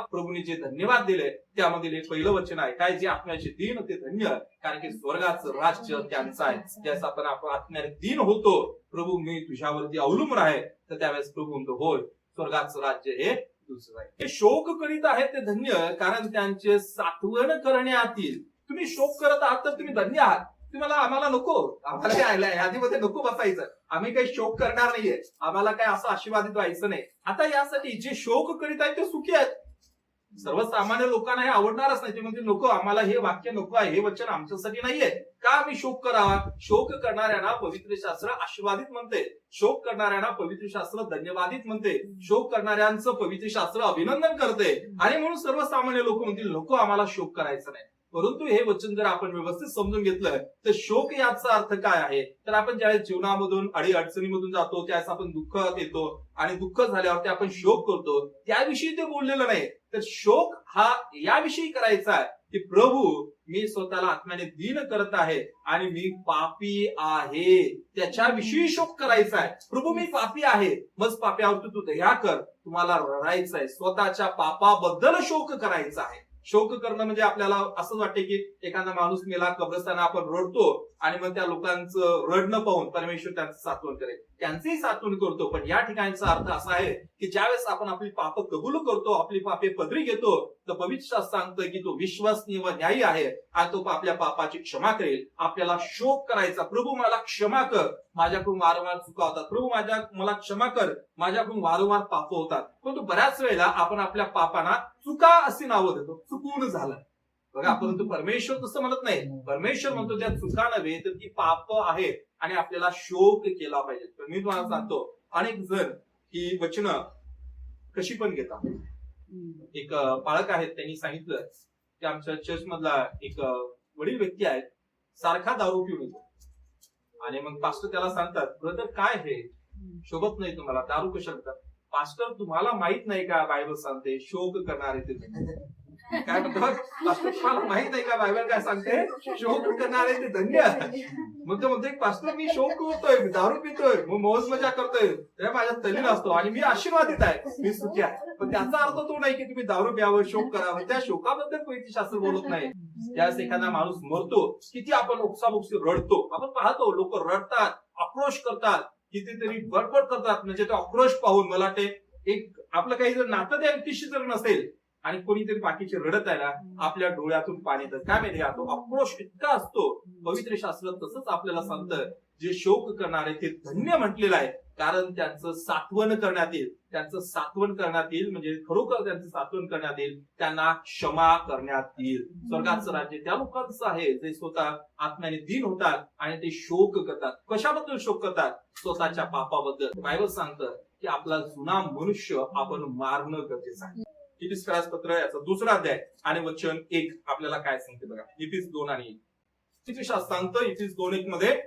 प्रभूने जे धन्यवाद दिले त्यामधील एक पहिलं वचन आहे. काय जे आत्म्याचे दिन ते धन्य कारण की स्वर्गाचं राज्य त्यांचं आहे. ज्याचा आपण आपण आत्म्याने दिन होतो. प्रभू मी तुझ्यावरती अवलंबून आहे. तर त्यावेळेस प्रभू म्हणतो होय स्वर्गाचं राज्य हे दुसरं आहे. हे शोक करीत आहेत ते धन्य कारण त्यांचे साठवण करण्यातील तुम्ही शोक करत आहात तर तुम्ही धन्य आहात. तुम्हाला आम्हाला नको. आम्हाला काय आलं यादीमध्ये नको बसायचं. आम्ही काही शोक करणार नाहीये. आम्हाला काय असं आशीर्वादित व्हायचं नाही. आता यासाठी जे शोक करीत आहेत ते सुखी आहेत. सर्वसामान्य लोकांना हे आवडणारच नाही. ते म्हणजे नको आम्हाला हे वाक्य नको आहे हे वचन आमच्यासाठी नाहीये. का आम्ही शोक करावा? शोक करणाऱ्यांना पवित्र शास्त्र आशीर्वादित म्हणते. शोक करणाऱ्यांना पवित्र शास्त्र धन्यवादित म्हणते. शोक करणाऱ्यांचं पवित्र शास्त्र अभिनंदन करते. आणि म्हणून सर्वसामान्य लोक म्हणतील नको आम्हाला शोक करायचं नाही. परंतु हे वचन जर आपण व्यवस्थित समजून घेतलं तर शोक याचा अर्थ काय आहे? तर आपण ज्यावेळेस जीवनामधून अडी अडचणीमधून जातो त्यावेळेस आपण दुःखात येतो आणि दुःख झाल्यावर ते आपण शोक करतो त्याविषयी ते बोललेलं नाही. तर शोक हा याविषयी करायचा आहे की प्रभू मी स्वतःला आत्म्याने दीन करत आहे आणि मी पापी आहे. त्याच्याविषयी शोक करायचा आहे. प्रभू मी पापी आहे. मग पाप्यावरती तू दया कर. तुम्हाला रडायचं आहे स्वतःच्या पापाबद्दल शोक करायचा आहे. शोक करणं म्हणजे आपल्याला असंच वाटते की एखादा माणूस मेला कब्रस्ताना आपण रडतो आणि मग त्या लोकांचं रडणं पाहून परमेश्वर त्यांचं सात्वन करेल. त्यांचंही सात्वन करतो पण या ठिकाणचा अर्थ असा आहे की ज्यावेळेस आपण आपली पाप कबूल करतो आपली पापे पदरी घेतो तर पवित्र सांगतं की तो विश्वसनीय व न्यायी आहे आणि तो आपल्या पापाची क्षमा करेल. आपल्याला शोक करायचा. प्रभू मला क्षमा कर. माझ्याकडून वारंवार चुका होतात. प्रभू माझ्या मला क्षमा कर. माझ्याकडून वारंवार पाप होतात. परंतु बऱ्याच वेळेला आपण आपल्या पापांना चुका अशी नावं देतो. चुकून झालं. बघा परंतु परमेश्वर तसं म्हणत नाही. परमेश्वर म्हणतो त्या चुका नव्हे तर ती पाप आहे आणि आपल्याला शोक केला पाहिजे. तर मी तुम्हाला सांगतो अनेक जण ही वचन कशी पण घेतात. एक पालक आहेत त्यांनी सांगितलं की आमच्या चर्च मधला एक वडील व्यक्ती आहेत सारखा दारू पिऊन येतो. आणि मग पास्टर त्याला सांगतात ब्रदर काय हे शोभत नाही तुम्हाला. दारू कशा पास्टर तुम्हाला माहीत नाही का बायबल सांगते? शोक करणारे ते धन्य. काय म्हणतो? पास्टर तुम्हाला माहीत नाही का बायबल काय सांगते? शोक करणारे ते धन्य मग तो म्हणतो पास्टर मी शोक करतोय दारू पितोय मग मौज मजा करतोय. ते माझ्या तलीन असतो आणि मी आशीर्वादित आहे. मी सुखी आहे. पण त्याचा अर्थ तो नाही की तुम्ही दारू प्यावं शोक करावं. त्या शोकाबद्दल पवित्र शास्त्र बोलत नाही. त्यावेळेस एखादा माणूस मरतो किती आपण ओक्साबोक्सी रडतो. आपण पाहतो लोक रडतात आक्रोश करतात. कितीतरी बडबड करतात. म्हणजे ते आक्रोश पाहून मला ते एक आपलं काही जर नातं त्या व्यक्तीशी जर नसेल आणि कोणीतरी बाकीचे रडत आहे ना आपल्या डोळ्यातून पाणी येतं. काय माहिती तो आक्रोश इतका असतो. पवित्र शास्त्र तसंच आपल्याला सांगतं जे शोक करणारे ते धन्य म्हटलेलं आहे. कारण त्यांचं सात्वन करण्यात येईल. त्यांचं सात्वन करण्यात येईल म्हणजे खरोखर त्यांचं सात्वन करण्यात येईल त्यांना क्षमा करण्यात येईल. स्वर्गाचं राज्य त्या लोकांचं आहे जे स्वतः आत्म्याने दिन होतात आणि ते शोक करतात. कशाबद्दल शोक करतात? स्वतःच्या पापाबद्दल. बायबल सांगतं की आपला जुना मनुष्य आपण मारणं गरजेचं आहे. नितीस पत्र याचा दुसरा अध्याय आणि वचन एक आपल्याला काय सांगते बघा. नितीस दोन आणि एक. तिथे शास्त्र सांगतं? इपिस दोन एक मध्ये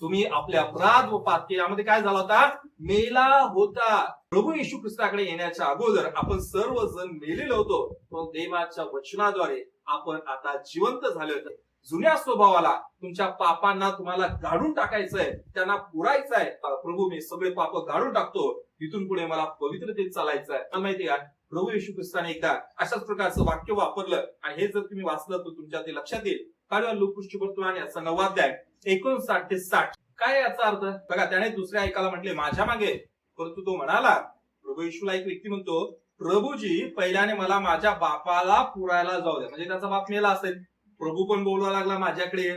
तुम्ही आपल्या अपराध व पाप यामध्ये काय झाला होता? मेला होता. प्रभू येशू ख्रिस्ताकडे येण्याच्या अगोदर आपण सर्वजण मेलेलो होतो. पण देवाच्या वचनाद्वारे आपण आता जिवंत झाले होते. जुन्या स्वभावाला तुमच्या पापांना तुम्हाला गाडून टाकायचंय. त्यांना पुरायचं आहे प्रभू मी सगळे पाप गाडून टाकतो. इथून पुढे मला पवित्रतेत चालायचं आहे माहिती का? प्रभू येशू ख्रिस्ताने एकदा अशाच प्रकारचं वाक्य वापरलं. आणि हे जर तुम्ही वाचलं तर तुमच्या ते लक्षात येईल. काय लुकृष्ट वर्तमान याचा नवाध्याय एकोणसाठ ते साठ. काय याचा अर्थ? बघा त्याने दुसऱ्या ऐकायला म्हटले माझ्या मागे. परंतु तो म्हणाला प्रभू येशूला एक व्यक्ती म्हणतो प्रभूजी पहिल्याने मला माझ्या बापाला पुरायला जाऊ द्या म्हणजे त्याचा बाप मेला असेल. प्रभू पण बोलवा लागला माझ्याकडे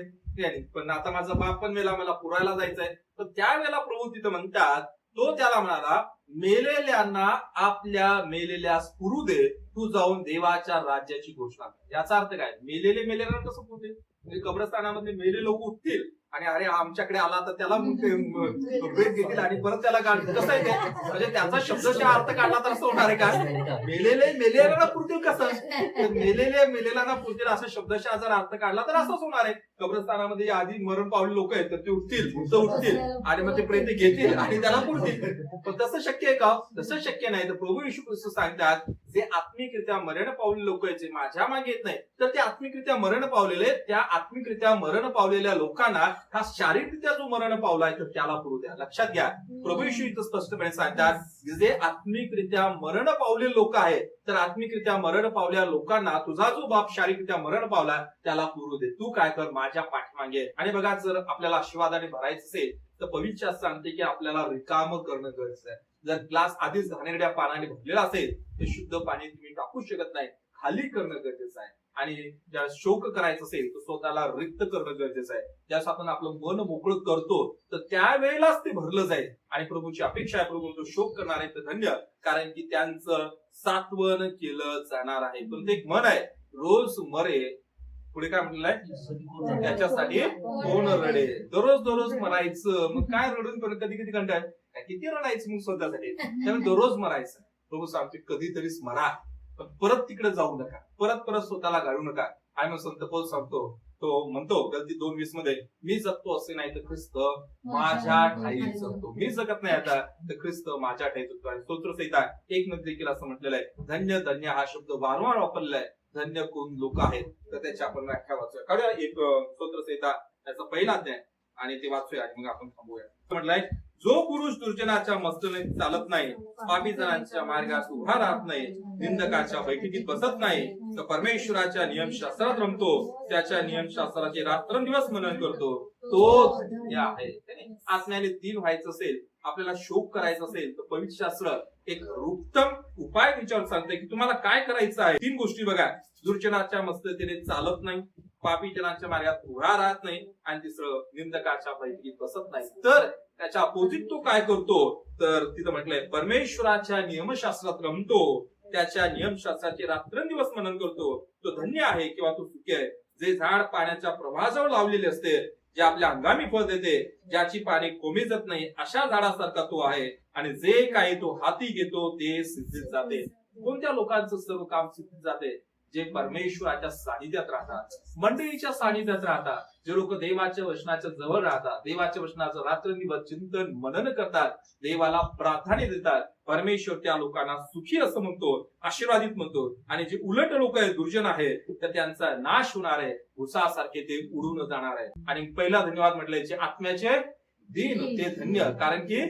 पण आता माझा बाप पण मेला मला पुरायला जायचंय. तर त्यावेळेला प्रभू तिथं म्हणतात तो त्याला म्हणाला मेलेल्यांना आपल्या मेलेल्यास पुरू दे तू जाऊन देवाच्या राज्याची घोषणा कर. याचा अर्थ काय? मेलेले मेलेल्यांना कसं पुरते म्हणजे कब्रस्थानामध्ये मेले लोक उठतील आणि अरे आमच्याकडे आला तर त्याला भेट घेतील आणि परत त्याला कसं आहे म्हणजे त्याचा शब्दशः अर्थ काढला तर असं होणार आहे का? मेलेले मेलेला पुरतील कसं? मेलेले मेलेला पुरतील असा शब्दशः जर अर्थ काढला तर असंच होणार आहे. कब्रस्तानामध्ये आधी मरण पावले लोक आहेत तर ते उठतील भूत उठतील आणि मग ते प्रेत घेतील आणि त्याला पुरतील. पण तसं शक्य आहे का? तसं शक्य नाही. तर प्रभू येशू सांगतात जे आत्मिक आत्मिकरित्या मरण पावलेले लोक आहेत जे माझ्या मागे येत नाही तर ते आत्मिकरित्या मरण पावलेले त्या आत्मिकरित्या मरण पावलेल्या लोकांना हा शारीरिकरित्या जो मरण पावलाय तर त्याला पुरू द्या. लक्षात घ्या. प्रभू येशू इथं स्पष्टपणे सांगतात जे आत्मिकरित्या मरण पावलेले लोक आहेत तर आत्मिकरित्या मरण पावलेल्या लोकांना तुझा जो बाप शारीरिकरित्या मरण पावला त्याला पुरू दे. तू काय कर माझ्या पाठीमागे आणि बघा जर आपल्याला आशीर्वादाने भरायचं असेल तर पवित्र सांगते की आपल्याला रिकाम करणं गरजेचं आहे. जर ग्लास आधीच घाणेरड्या पाण्याने भरलेला असेल ते शुद्ध पाणी तुम्ही टाकू शकत नाही. खाली करणं गरजेचं आहे. आणि ज्या शोक करायचं असेल तर स्वतःला रिक्त करणं गरजेचं आहे. ज्यास आपण आपलं मन मोकळं करतो तर त्यावेळेलाच ते भरलं जाईल. आणि प्रभूची अपेक्षा आहे प्रभू तो शोक करणार आहे तर धन्य. कारण की त्यांचं सात्वन केलं जाणार आहे. पण ते एक मन आहे रोज मरे. पुढे काय म्हटलेलं आहे? त्याच्यासाठी कोण रडे. दररोज दररोज मरायचं. मग काय रडून पण कधी कधी कंटाळ किती रडायचं मग स्वतःसाठी? त्यामुळे दररोज मरायचं प्रभू सांगते कधीतरी स्मरा पण परत तिकडे जाऊ नका. परत परत स्वतःला घालू नका. आणि मग संत पौल सांगतो तो म्हणतो गलती दोन वीसमध्ये मी जगतो असे नाही तर ख्रिस्त माझ्या ठाई जगतो. मी जगत नाही आता तर ख्रिस्त माझ्या ठाई जगतो. आणि स्तोत्र संहिता एक मध्ये देखील असं म्हटलेलं आहे धन्य धन्य हा शब्द वारंवार वापरलेला आहे. धन्य कोण लोक आहेत. तर त्याची आपण व्याख्या वाचूया. काढूया एक अं, स्तोत्र संहिता त्याचा पहिला अध्याय. आणि ते वाचूया आणि मग आपण थांबूया. म्हटलंय जो पुरुष दुर्जनाच्या मस्तने चालत नाही पापी जणांच्या मार्गात उभा राहत नाही निंदकाच्या बैठकीत बसत नाही तर परमेश्वराच्या नियमशास्त्रात रमतो त्याच्या नियमशास्त्राचे रात्रंदिवस मनन करतो तो आहे. आत्म्याने दिन व्हायचं असेल आपल्याला शोक करायचा असेल तर पवित्र शास्त्र एक उत्तम उपाय विचारून सांगते की तुम्हाला काय करायचं आहे? तीन गोष्टी बघा. दुर्जनाच्या मस्ततेने चालत नाही पापी जनांच्या मार्गात उभा राहत नाही आणि तिसरं निंदकाच्या बैठकीत बसत नाही. तर त्याच्या अपोजिट तो काय करतो? तर तिथं म्हटलंय परमेश्वराच्या नियमशास्त्रात रमतो त्याच्या नियमशास्त्राचे रात्रंदिवस मनन करतो. तो धन्य आहे किंवा तो सुखी आहे. जे झाड पाण्याच्या प्रवाहाजवळ लावलेले असते जे आपल्या अंगामी फळ देते ज्याची पाने कोमेजत नाही अशा झाडासारखा तो आहे. आणि जे काही तो हाती घेतो ते सिद्धीत जाते. कोणत्या लोकांचं सर्व काम सिद्धित जाते? जे परमेश्वराच्या सानिध्यात राहतात मंडळीच्या सानिध्यात राहतात जे लोक देवाच्या वचनाच्या जवळ राहतात देवाच्या वचनाचं रात्रंदिवस चिंतन मनन करतात देवाला प्राधान्य देतात परमेश्वर त्या लोकांना सुखी असं म्हणतो आशीर्वादित म्हणतो. आणि जे उलट लोक आहेत दुर्जन आहेत तर त्यांचा नाश होणार आहे उसासारखे ते उडून जाणार आहे आणि पहिला धन्यवाद म्हटलंय जे आत्म्याचे दिन ते धन्य कारण की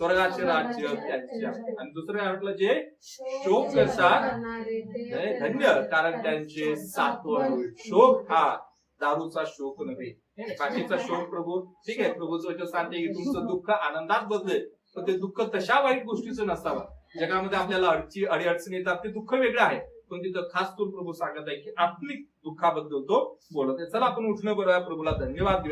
स्वर्गाचे राज्य त्यांचे आहे. आणि दुसरं काय म्हटलं जे शोक करतात ते धन्य कारण त्यांचे सात्वन होईल शोक. हा दारूचा शोक नव्हे. बाकीचा शोक प्रभू. ठीक आहे प्रभूचं वचन सांगते की तुमचं दुःख आनंदात बदलेल पण ते दुःख तशा वाईट गोष्टीचं नसावं. जगामध्ये आपल्याला अडची अडी अडचणी येतात ते दुःख वेगळं आहे. पण तिथं खास करून प्रभू सांगत आहे की आत्मिक दुःखाबद्दल तो बोलत आहे. चला आपण उठणं बरोबर प्रभूला धन्यवाद